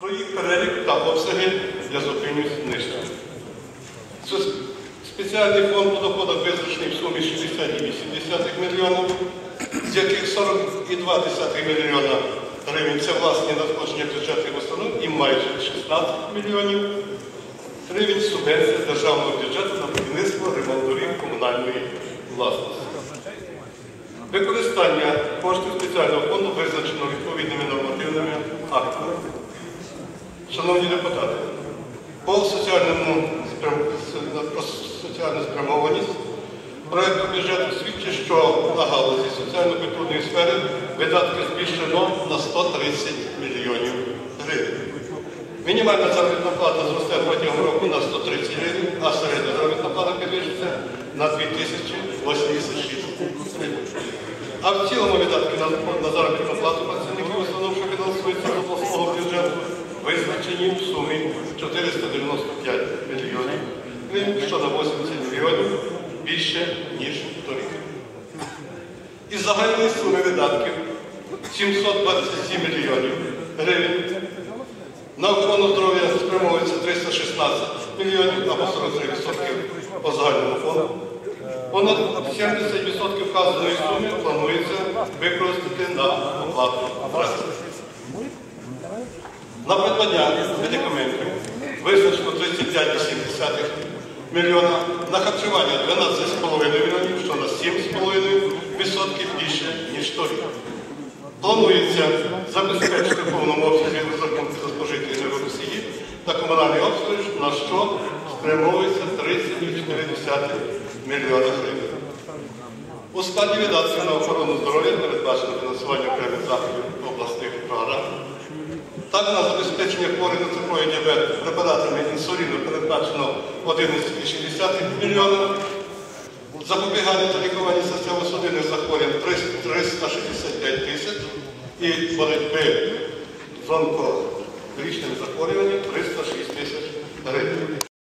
Про перелік та обсяги я зупинюсь нижче. Спеціальний фонд по доходах визначений в сумі 60,8 мільйонів, з яких 40,2 мільйона гривень це власні надходження бюджетних установ і майже 16 мільйонів гривень субвенція державного бюджету на будівництво ремонт комунальної власності. Використання коштів спеціального фонду визначено відповідними нормативними актами. Шановні депутати, по соціальному соціальну спрямованість проєкту бюджету свідчить, що на галузі соціально-культурної сфери видатки збільшено на 130 мільйонів гривень. Мінімальна заробітна плата зросте протягом року на 130 гривень, а середня заробітна плата підвищиться на 2086 гривень. А в цілому видатки на заробітну плату працівників установ, що фінансуються з обласного бюджету, визначені в сумі 495 мільйонів гривень, що на 80 мільйонів більше, ніж торік. Із загальної суми видатків 727 мільйонів гривень. На охорону здоров'я спрямовується 316 мільйонів або 43% по загальному фонду. Понад 70% вказаної суми планується використати на оплату. На придбання медикаментів визначено 35,7 мільйона, на харчування 12,5 мільйонів, що на 7,5% більше, ніж торік. Планується забезпечити повному обсязі розрахунки за спожиті енергоносії та комунальний обслуг, на що спрямовується 30,4 мільйона гривень. У складі видатків на охорону здоров'я передбачено фінансування окремих заходів обласних програм. Так, на забезпечення хворих на цукровий діабет препаратами інсуліну передбачено 11,6 мільйона. Запобігання та лікування серцево-судинних захворювань 365 тисяч і боротьби з онкологічними захворюваннями 306 тисяч гривень.